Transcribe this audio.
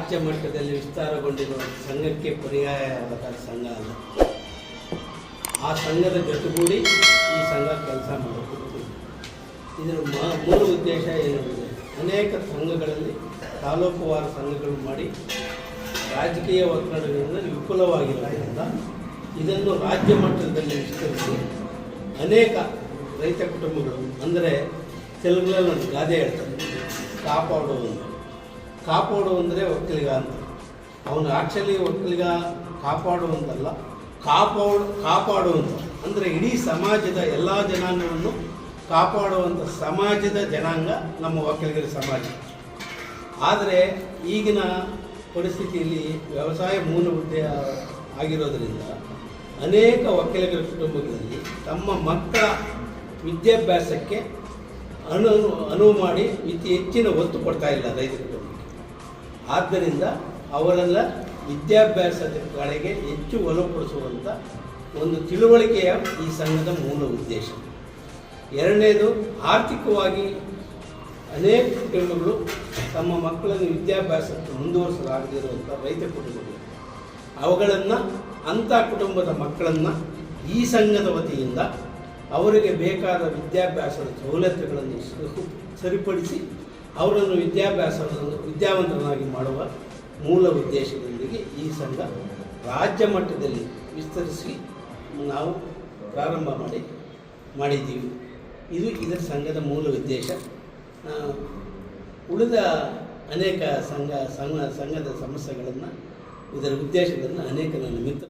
ರಾಜ್ಯ ಮಟ್ಟದಲ್ಲಿ ವಿಸ್ತಾರಗೊಂಡಿರುವ ಸಂಘಕ್ಕೆ ಪರ್ಯಾಯವಾದ ಸಂಘ ಅಲ್ಲ ಆ ಸಂಘದ ಜೊತೆಗೂಡಿ ಈ ಸಂಘ ಕೆಲಸ ಮಾಡಬೇಕು ಇದರ ಮೂಲ ಉದ್ದೇಶ ಏನೆಂದರೆ ಅನೇಕ ಸಂಘಗಳಲ್ಲಿ ತಾಲೂಕುವಾರು ಸಂಘಗಳು ಮಾಡಿ ರಾಜಕೀಯ ಒತ್ತಡಗಳಿಂದ ವಿಫಲವಾಗಿರೋದ್ರಿಂದ ಇದನ್ನು ರಾಜ್ಯ ಮಟ್ಟದಲ್ಲಿ ವಿಸ್ತರಿಸಿ ಅನೇಕ ರೈತ ಕುಟುಂಬಗಳು, ಅಂದರೆ ತೆಲುಗುಗಳಲ್ಲಿ ಒಂದು ಗಾದೆ ಹೇಳ್ತಾರೆ ಕಾಪಾಡುವುದು ಕಾಪಾಡು ಅಂದರೆ ಒಕ್ಕಲಿಗ ಅಂತ. ಅವನು ಆ್ಯಕ್ಚುಲಿ ಒಕ್ಕಲಿಗ ಕಾಪಾಡುವಂತಲ್ಲ, ಕಾಪಾಡು, ಕಾಪಾಡುವಂತ. ಅಂದರೆ ಇಡೀ ಸಮಾಜದ ಎಲ್ಲ ಜನಾಂಗವನ್ನು ಕಾಪಾಡುವಂಥ ಸಮಾಜದ ಜನಾಂಗ ನಮ್ಮ ಒಕ್ಕಲಿಗರ ಸಮಾಜ. ಆದರೆ ಈಗಿನ ಪರಿಸ್ಥಿತಿಯಲ್ಲಿ ವ್ಯವಸಾಯ ಮೂಲ ಹುದ್ದೆ ಆಗಿರೋದರಿಂದ ಅನೇಕ ಒಕ್ಕಲಿಗರ ಕುಟುಂಬಗಳಲ್ಲಿ ತಮ್ಮ ಮಕ್ಕಳ ವಿದ್ಯಾಭ್ಯಾಸಕ್ಕೆ ಅನು, ಅನುವು ಮಾಡಿ ಇತಿ ಹೆಚ್ಚಿನ ಒತ್ತು ಕೊಡ್ತಾ ಇಲ್ಲ ರೈತ ಆದ್ದರಿಂದ ಅವರೆಲ್ಲ ವಿದ್ಯಾಭ್ಯಾಸದ ಕಡೆಗೆ ಹೆಚ್ಚು ಒಲವು ಪಡಿಸುವಂಥ ಒಂದು ತಿಳುವಳಿಕೆಯ ಈ ಸಂಘದ ಮೂಲ ಉದ್ದೇಶ. ಎರಡನೇದು, ಆರ್ಥಿಕವಾಗಿ ಅನೇಕ ಕುಟುಂಬಗಳು ತಮ್ಮ ಮಕ್ಕಳನ್ನು ವಿದ್ಯಾಭ್ಯಾಸಕ್ಕೆ ಮುಂದುವರಿಸಲಾಗದಿರುವಂಥ ರೈತ ಕುಟುಂಬಗಳು. ಅವುಗಳನ್ನು ಅಂಥ ಕುಟುಂಬದ ಮಕ್ಕಳನ್ನು ಈ ಸಂಘದ ವತಿಯಿಂದ ಅವರಿಗೆ ಬೇಕಾದ ವಿದ್ಯಾಭ್ಯಾಸದ ಸವಲತ್ತುಗಳನ್ನು ಸರಿಪಡಿಸಿ ಅವರನ್ನು ವಿದ್ಯಾಭ್ಯಾಸವನ್ನು ವಿದ್ಯಾವಂತರನ್ನಾಗಿ ಮಾಡುವ ಮೂಲ ಉದ್ದೇಶದೊಂದಿಗೆ ಈ ಸಂಘ ರಾಜ್ಯ ಮಟ್ಟದಲ್ಲಿ ವಿಸ್ತರಿಸಿ ನಾವು ಪ್ರಾರಂಭ ಮಾಡಿ, ಮಾಡಿದ್ದೀವಿ. ಇದು ಇದರ ಸಂಘದ ಮೂಲ ಉದ್ದೇಶ. ಉಳಿದ ಅನೇಕ ಸಂಘ ಸಂಘ, ಸಂಘದ ಸಮಸ್ಯೆಗಳನ್ನು, ಇದರ ಉದ್ದೇಶಗಳನ್ನು ಅನೇಕ ನನ್ನ ಮಿತ್ರ